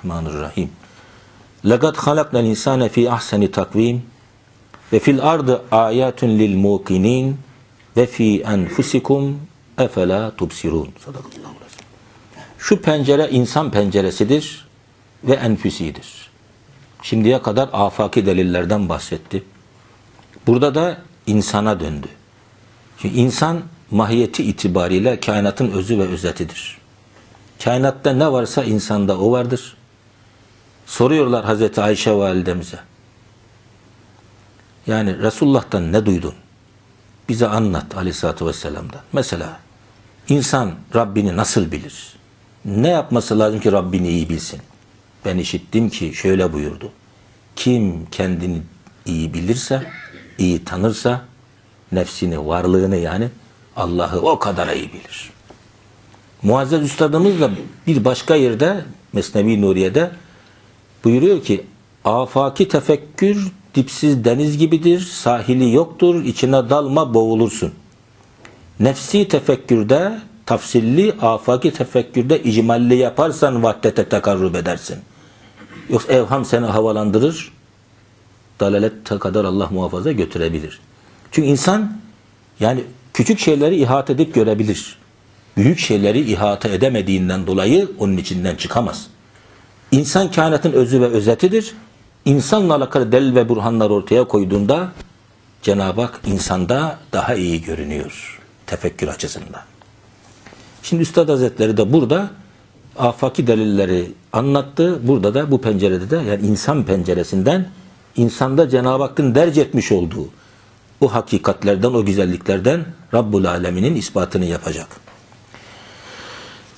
Bismillahirrahmanirrahim. Laqad halaknal insane fi ahseni takvim ve fil ardı ayatun lil muqinin ve fi enfusikum efela tubsirun. Şu pencere insan penceresidir ve enfüsidir. Şimdiye kadar afaki delillerden bahsetti. Burada da insana döndü. Çünkü insan mahiyeti itibariyle kainatın özü ve özetidir. Kainatta ne varsa insanda o vardır. Soruyorlar Hazreti Ayşe validemize. Yani Resulullah'tan ne duydun? Bize anlat aleyhissalatü vesselam'dan. Mesela insan Rabbini nasıl bilir? Ne yapması lazım ki Rabbini iyi bilsin? Ben işittim ki şöyle buyurdu. Kim kendini iyi bilirse, iyi tanırsa, nefsini, varlığını yani Allah'ı o kadar iyi bilir. Muazzez Üstadımız da bir başka yerde Mesnevi Nuriye'de buyuruyor ki afaki tefekkür dipsiz deniz gibidir, sahili yoktur, içine dalma boğulursun. Nefsi tefekkürde, tafsilli, afaki tefekkürde icmalli yaparsan vahdete tekarrub edersin. Yoksa evham seni havalandırır, dalalette kadar Allah muhafaza götürebilir. Çünkü insan yani küçük şeyleri ihate edip görebilir. Büyük şeyleri ihate edemediğinden dolayı onun içinden çıkamaz. İnsan kainatın özü ve özetidir. İnsanla alakalı delil ve burhanlar ortaya koyduğunda Cenab-ı Hak insanda daha iyi görünüyor tefekkür açısından. Şimdi Üstad Hazretleri de burada afaki delilleri anlattı. Burada da bu pencerede de yani insan penceresinden insanda Cenab-ı Hakk'ın derc etmiş olduğu o hakikatlerden, o güzelliklerden Rabbul Alemin'in ispatını yapacak.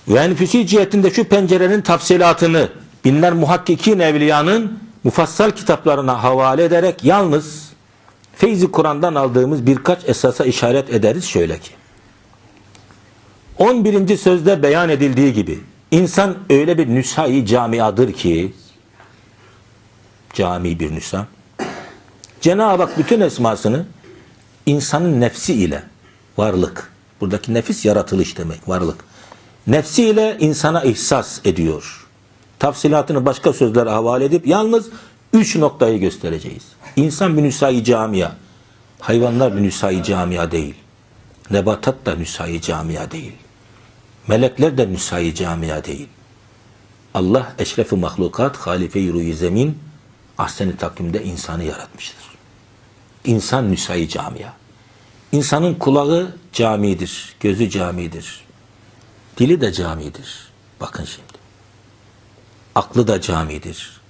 Ve enfüsi cihetinde şu pencerenin tafsilatını binler muhakkikin evliyanın mufassal kitaplarına havale ederek yalnız Feyzi Kur'an'dan aldığımız birkaç esasa işaret ederiz şöyle ki. 11. sözde beyan edildiği gibi insan öyle bir nüshai camiadır ki cami bir nüsa Cenab-ı Hak bütün esmasını insanın nefsi ile varlık buradaki nefis yaratılış demek varlık nefsi ile insana ihsas ediyor. Tafsilatını başka sözlere havale edip yalnız üç noktayı göstereceğiz. İnsan bir nüsai camia, hayvanlar bir nüsai camia değil. Nebatat da nüsai camia değil. Melekler de nüsai camia değil. Allah eşrefi mahlukat, halife-i ruhi zemin, ahsen-i takvimde insanı yaratmıştır. İnsan nüsai camia. İnsanın kulağı camidir, gözü camidir, dili de camidir. Bakın şimdi. Aklı da camidir.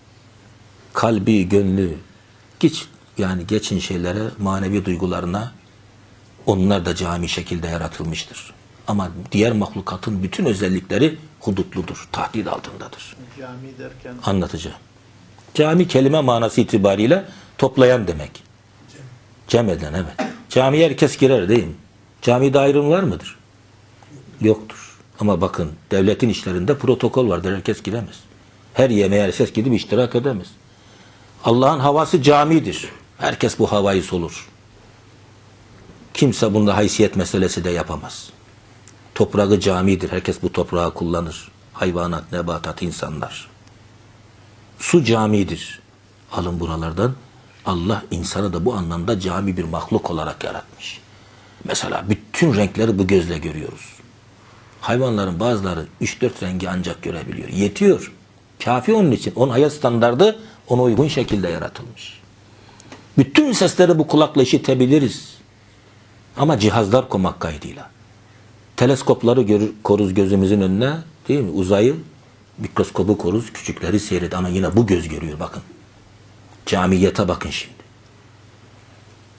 Kalbi, gönlü, geç, yani geçin şeylere, manevi duygularına onlar da cami şekilde yaratılmıştır. Ama diğer mahlukatın bütün özellikleri hudutludur, tahdid altındadır. Cami derken Anlatacağım. Cami kelime manası itibariyle toplayan demek. Cem eden evet. Camiye herkes girer değil mi? Camide ayrım var mıdır? Yoktur. Ama bakın devletin işlerinde protokol vardır. Herkes giremez. Her yemeğe herkes gidip iştirak edemez. Allah'ın havası camidir. Herkes bu havayı solur. Kimse bunda haysiyet meselesi de yapamaz. Toprağı camidir. Herkes bu toprağı kullanır. Hayvanat, nebatat, insanlar. Su camidir. Alın buralardan. Allah insanı da bu anlamda cami bir mahluk olarak yaratmış. Mesela bütün renkleri bu gözle görüyoruz. Hayvanların bazıları 3-4 rengi ancak görebiliyor. Yetiyor. Kafi onun için. Onun hayat standardı ona uygun şekilde yaratılmış. Bütün sesleri bu kulakla işitebiliriz. Ama cihazlar koymak kaydıyla. Teleskopları görür, koruz gözümüzün önüne değil mi? Uzayı mikroskobu koruz, küçükleri seyret ama yine bu göz görüyor bakın. Camiyete bakın şimdi.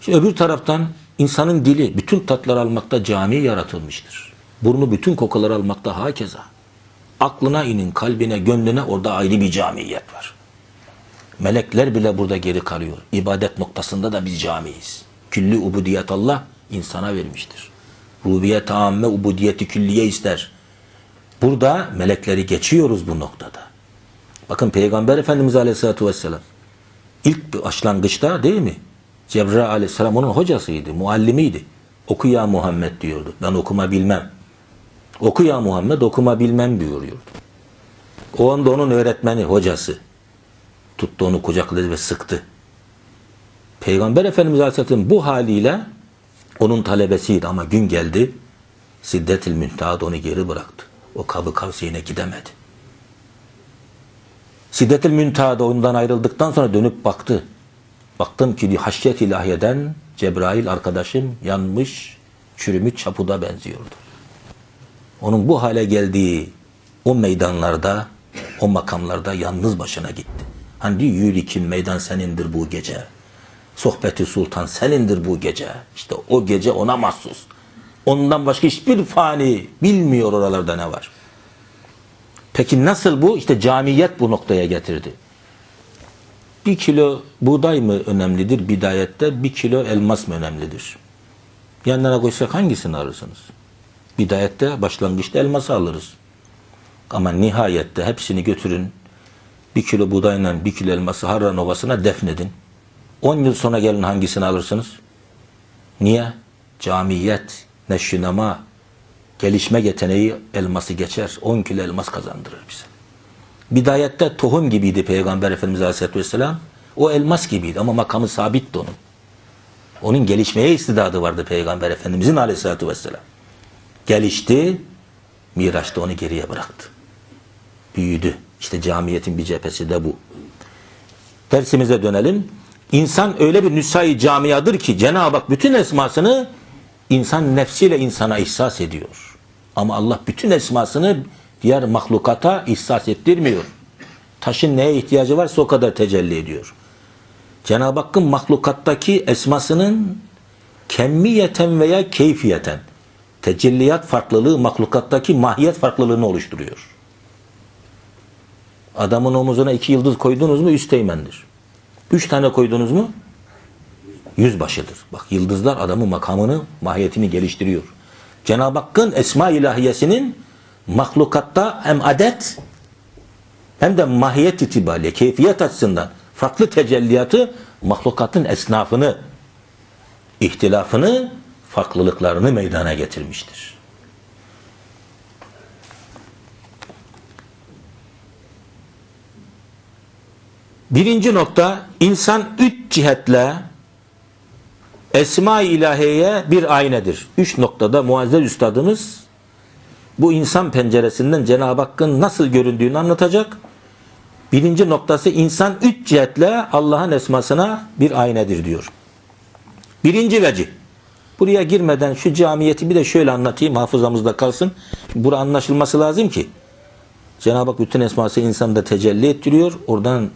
Şimdi öbür taraftan insanın dili bütün tatlar almakta cami yaratılmıştır. Burnu bütün kokuları almakta hakeza. Aklına inin, kalbine, gönlüne orada ayrı bir camiyet var. Melekler bile burada geri kalıyor. İbadet noktasında da biz camiyiz. Külli ubudiyet Allah insana vermiştir. Rubiyet amme ubudiyeti külliye ister. Burada melekleri geçiyoruz bu noktada. Bakın Peygamber Efendimiz Aleyhisselatü Vesselam ilk başlangıçta değil mi? Cebrail Aleyhisselam onun hocasıydı, muallimiydi. Oku ya Muhammed diyordu. Ben okuma bilmem. Oku ya Muhammed okuma bilmem buyuruyordu. O anda onun öğretmeni, hocası tuttu onu kucakladı ve sıktı. Peygamber Efendimiz Aleyhisselam bu haliyle onun talebesiydi ama gün geldi Siddetil Münteha'da onu geri bıraktı. O kabı kavsiyine gidemedi. Siddetil Münteha'da ondan ayrıldıktan sonra dönüp baktı. Baktım ki haşyet ilahiyeden Cebrail arkadaşım yanmış, çürümüş çapuda benziyordu. Onun bu hale geldiği o meydanlarda, o makamlarda yalnız başına gitti. Hani diyor yürükin meydan senindir bu gece. Sohbeti sultan senindir bu gece. İşte o gece ona mahsus. Ondan başka hiçbir fani bilmiyor oralarda ne var. Peki nasıl bu? İşte camiyet bu noktaya getirdi. Bir kilo buğday mı önemlidir bidayette, bir kilo elmas mı önemlidir? Yanlarına koysak hangisini alırsınız? Bidayette, başlangıçta elması alırız. Ama nihayette hepsini götürün, bir kilo buğdayla bir kilo elması Harran Ovası'na defnedin. 10 yıl sonra gelin hangisini alırsınız? Niye? Camiyet, neşrinama, gelişme yeteneği elması geçer. 10 kilo elmas kazandırır bize. Bidayette tohum gibiydi Peygamber Efendimiz Aleyhisselatü Vesselam. O elmas gibiydi ama makamı sabitti onun. Onun gelişmeye istidadı vardı Peygamber Efendimizin Aleyhisselatü Vesselam. Gelişti, Miraç'ta onu geriye bıraktı. Büyüdü. İşte camiyetin bir cephesi de bu. Dersimize dönelim. İnsan öyle bir nüsai camiadır ki Cenab-ı Hak bütün esmasını insan nefsiyle insana ihsas ediyor. Ama Allah bütün esmasını diğer mahlukata ihsas ettirmiyor. Taşın neye ihtiyacı varsa o kadar tecelli ediyor. Cenab-ı Hakk'ın mahlukattaki esmasının kemmiyeten veya keyfiyeten tecelliyat farklılığı mahlukattaki mahiyet farklılığını oluşturuyor. Adamın omuzuna iki yıldız koydunuz mu üsteğmendir. Üç tane koydunuz mu yüzbaşıdır. Bak yıldızlar adamın makamını, mahiyetini geliştiriyor. Cenab-ı Hakk'ın esma ilahiyesinin mahlukatta hem adet hem de mahiyet itibariyle, keyfiyet açısından farklı tecelliyatı mahlukatın esnafını, ihtilafını, farklılıklarını meydana getirmiştir. Birinci nokta, insan üç cihetle Esma-i İlahiye'ye bir aynedir. Üç noktada Muazzez Üstadımız bu insan penceresinden Cenab-ı Hakk'ın nasıl göründüğünü anlatacak. Birinci noktası insan üç cihetle Allah'ın esmasına bir aynedir diyor. Birinci vecih. Buraya girmeden şu camiyeti bir de şöyle anlatayım hafızamızda kalsın. Bura anlaşılması lazım ki Cenab-ı Hak bütün esması insanda tecelli ettiriyor. Oradan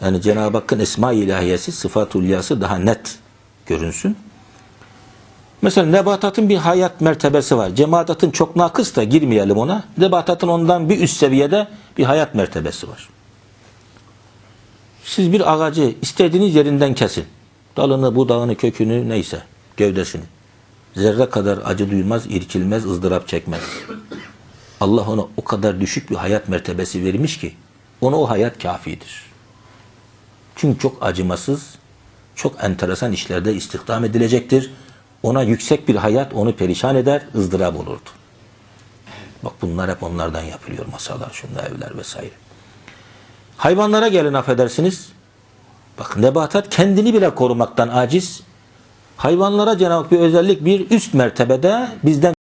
yani Cenab-ı Hakk'ın esma-i ilahiyesi, sıfat-ı ulyası daha net görünsün. Mesela nebatatın bir hayat mertebesi var. Cemaatın çok nakıs da girmeyelim ona. Nebatatın ondan bir üst seviyede bir hayat mertebesi var. Siz bir ağacı istediğiniz yerinden kesin. Dalını, budağını, kökünü neyse gövdesini. Zerre kadar acı duymaz, irkilmez, ızdırap çekmez. Allah ona o kadar düşük bir hayat mertebesi vermiş ki ona o hayat kafidir. Çünkü çok acımasız, çok enteresan işlerde istihdam edilecektir. Ona yüksek bir hayat onu perişan eder, ızdırap olurdu. Bak bunlar hep onlardan yapılıyor masalar, şunlar evler vesaire. Hayvanlara gelin affedersiniz. Bak nebatat kendini bile korumaktan aciz. Hayvanlara Cenab-ı Hak bir özellik bir üst mertebede bizden